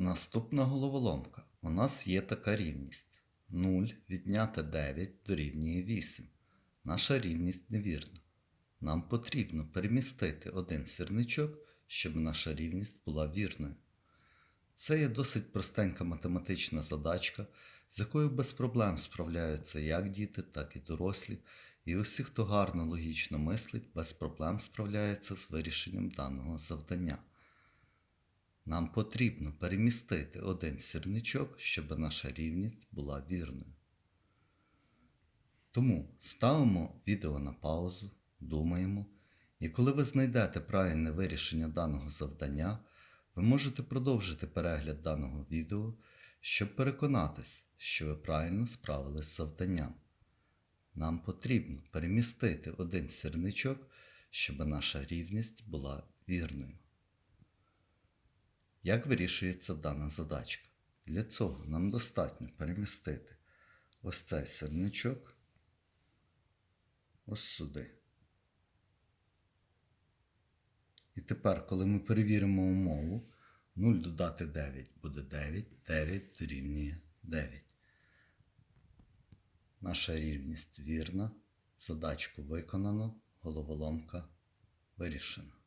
Наступна головоломка. У нас є така рівність. 0 відняти 9 дорівнює 8. Наша рівність невірна. Нам потрібно перемістити один сірничок, щоб наша рівність була вірною. Це є досить простенька математична задачка, з якою без проблем справляються як діти, так і дорослі, і усі, хто гарно логічно мислить, без проблем справляється з вирішенням даного завдання. Нам потрібно перемістити один сірничок, щоб наша рівність була вірною. Тому ставимо відео на паузу, думаємо, і коли ви знайдете правильне вирішення даного завдання, ви можете продовжити перегляд даного відео, щоб переконатись, що ви правильно справились з завданням. Нам потрібно перемістити один сірничок, щоб наша рівність була вірною. Як вирішується дана задачка? Для цього нам достатньо перемістити ось цей сірничок ось сюди. І тепер, коли ми перевіримо умову, 0 додати 9 буде 9, 9 дорівнює 9. Наша рівність вірна, задачку виконано, головоломка вирішена.